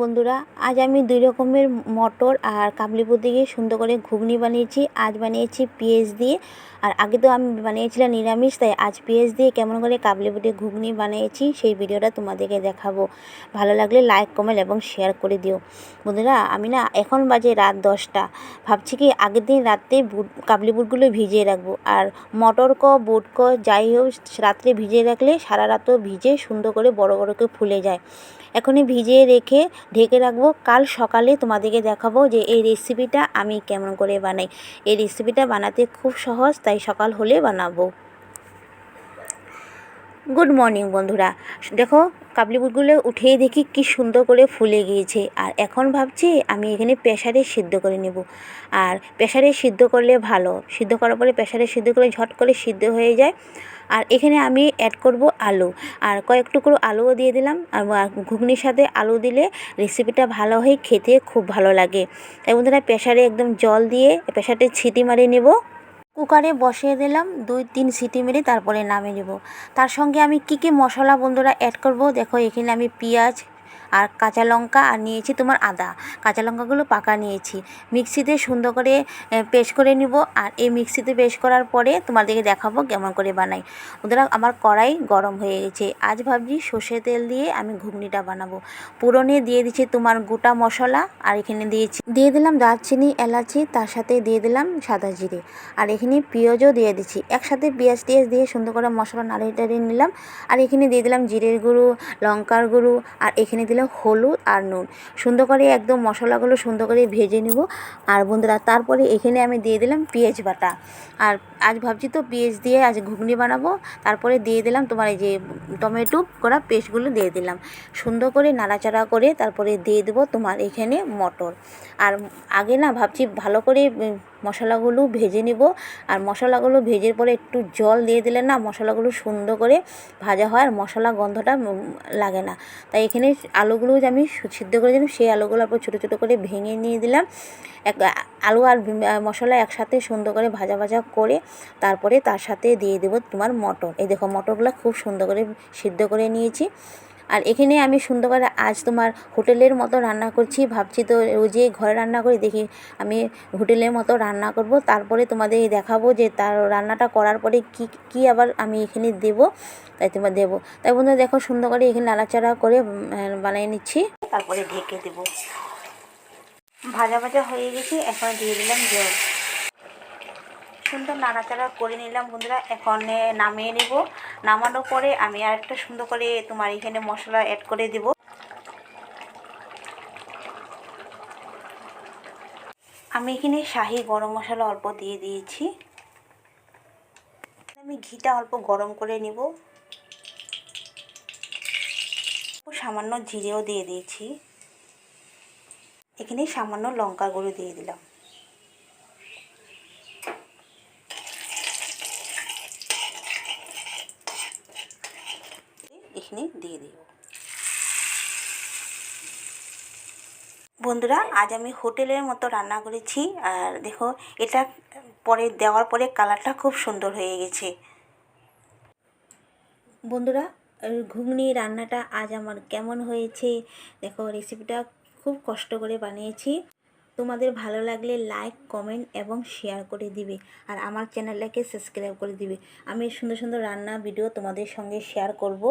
বন্ধুরা, আজ আমি দুই রকমের মটর আর কাবলিপুর দিয়ে সুন্দর করে ঘুগনি বানিয়েছি। আজ বানিয়েছি পেঁয়াজ দিয়ে। আর আগে তো আমি বানিয়েছিলাম নিরামিষ, তাই আজ পেঁয়াজ দিয়ে কেমন করে কাবলিপুর দিয়ে ঘুগনি বানিয়েছি, সেই ভিডিওটা তোমাদেরকে দেখাবো। ভালো লাগলে লাইক কমেন্ট এবং শেয়ার করে দিও। বন্ধুরা, আমি না এখন বাজে রাত দশটা। ভাবছি কি আগের দিন রাত্রে বুট কাবলি বুটগুলো ভিজিয়ে রাখব। আর মটর ক, বুট ক, যাই হোক, রাত্রে ভিজিয়ে রাখলে সারা রাতও ভিজে সুন্দর করে বড় বড় করে ফুলে যায়। এখনই ভিজিয়ে রেখে ঢেকে রাখব। কাল সকালে তোমাদেরকে দেখাবো যে এই রেসিপিটা আমি কেমন করে বানাই। এই রেসিপিটা বানাতে খুব সহজ, তাই সকাল হলে বানাবো। গুড মর্নিং বন্ধুরা। দেখো কাবলি বুটগুলো উঠিয়ে দেখি কি সুন্দর করে ফুলে গিয়েছে। আর এখন ভাবছি আমি এখানে প্রেশারে সিদ্ধ করে নেব। আর প্রেশারে সিদ্ধ করলে ভালো। সিদ্ধ করার পরে প্রেশারে সিদ্ধ করে ঝট করে সিদ্ধ হয়ে যায়। আর এখানে আমি অ্যাড করব আলু। আর কয়েক টুকরো আলুও দিয়ে দিলাম। আর ঘুগনির সাথে আলু দিলে রেসিপিটা ভালো হয়, খেতে খুব ভালো লাগে। তাই বন্ধুরা প্রেশারে একদম জল দিয়ে প্রেশারটা ছিটি মারিয়ে নেব। কুকারে বসিয়ে দিলাম, দুই তিন সিটি মেরে তারপরে নামিয়ে নেব। তার সঙ্গে আমি কি কি মশলা বন্ধুরা অ্যাড করব? দেখো, এখানে আমি পেঁয়াজ আর কাঁচা লঙ্কা আর নিয়েছি তোমার আদা। কাঁচা লঙ্কাগুলো পাকা নিয়েছি। মিক্সিতে সুন্দর করে পেস্ট করে নিব। আর এই মিক্সিতে পেস্ট করার পরে তোমাদেরকে দেখাবো কেমন করে বানাই। ওদের আমার কড়াই গরম হয়ে গেছে। আজ ভাবছি সর্ষে তেল দিয়ে আমি ঘুগনিটা বানাবো। পুরনে দিয়ে দিচ্ছি তোমার গোটা মশলা আর এখানে দিয়েছি, দিয়ে দিলাম দারচিনি, এলাচি, তার সাথে দিয়ে দিলাম সাদা জিরে। আর এখানে পেঁয়াজও দিয়ে দিচ্ছি। একসাথে পেঁয়াজ টিয়াজ দিয়ে সুন্দর করে মশলা নাড়িয়ে টাড়িয়ে নিলাম। আর এখানে দিয়ে দিলাম জিরের গুঁড়ো, লঙ্কার গুঁড়ো। আর এখানে দিলাম হলুদ আর নুন। সুন্দর করে একদম মশলাগুলো সুন্দর করে ভেজে নেব। আর বন্ধুরা, তারপরে এখানে আমি দিয়ে দিলাম পেঁয়াজ বাটা। আর আজ ভাবছি তো পেঁয়াজ দিয়ে আজ ঘুগনি বানাবো। তারপরে দিয়ে দিলাম তোমার এই যে টমেটো করা পেস্টগুলো দিয়ে দিলাম। সুন্দর করে নাড়াচাড়া করে তারপরে দিয়ে দেবো তোমার এখানে মটর। আর আগে না ভাবছি ভালো করে মশলাগুলো ভেজে নিব। আর মশলাগুলো ভেজের পরে একটু জল দিয়ে দিলে না মশলাগুলো সুন্দর করে ভাজা হয় আর মশলা গন্ধটা লাগে না। তাই এখানে আলুগুলো যে আমি সিদ্ধ করে দিলাম সেই আলুগুলো আবার ছোটো ছোটো করে ভেঙে নিয়ে দিলাম। এক, আলু আর মশলা একসাথে সুন্দর করে ভাজা ভাজা করে তারপরে তার সাথে দিয়ে দেবো তোমার মটর। এই দেখো মটরগুলো খুব সুন্দর করে সিদ্ধ করে নিয়েছি। আর এখানে আমি সুন্দর করে আজ তোমার হোটেলের মতো রান্না করছি। ভাবছি তো রোজে ঘরে রান্না করি, দেখি আমি হোটেলের মতো রান্না করব। তারপরে তোমাদের দেখাবো যে তার রান্নাটা করার পরে কি কি আবার আমি এখানে দেব, তাই তোমার দেবো। তাই বন্ধুরা দেখো সুন্দর করে এখানে নাড়াচাড়া করে বানিয়ে নিচ্ছি। তারপরে ঢেকে দেবো। ভাজা ভাজা হয়ে গেছে, এখন দিয়ে দিলাম জল। সুন্দর নাড়াচাড়া করে নিলাম, বন্ধুরা। এখন নামিয়ে নেব। নামানোর পরে আমি আর একটা সুন্দর করে তোমার এখানে মশলা অ্যাড করে দেব। আমি এখানে শাহি গরম মশলা অল্প দিয়ে দিয়েছি। আমি ঘিটা অল্প গরম করে নেব। সামান্য জিরেও দিয়ে দিয়েছি। এখানে সামান্য লঙ্কা গুঁড়ো দিয়ে দিলাম। এখানে দিয়ে দিব বন্ধুরা, আজ আমি হোটেলের মতো রান্না করেছি। আর দেখো, এটা পরে দেওয়ার পরে কালারটা খুব সুন্দর হয়ে গেছে। বন্ধুরা ঘুগনি রান্নাটা আজ আমার কেমন হয়েছে, দেখো রেসিপিটা খুব কষ্ট করে বানিয়েছি। তোমাদের ভালো লাগলে লাইক কমেন্ট এবং শেয়ার করে দিবে। আর আমার চ্যানেলটাকে সাবস্ক্রাইব করে দিবে। আমি সুন্দর সুন্দর রান্না ভিডিও তোমাদের সঙ্গে শেয়ার করব।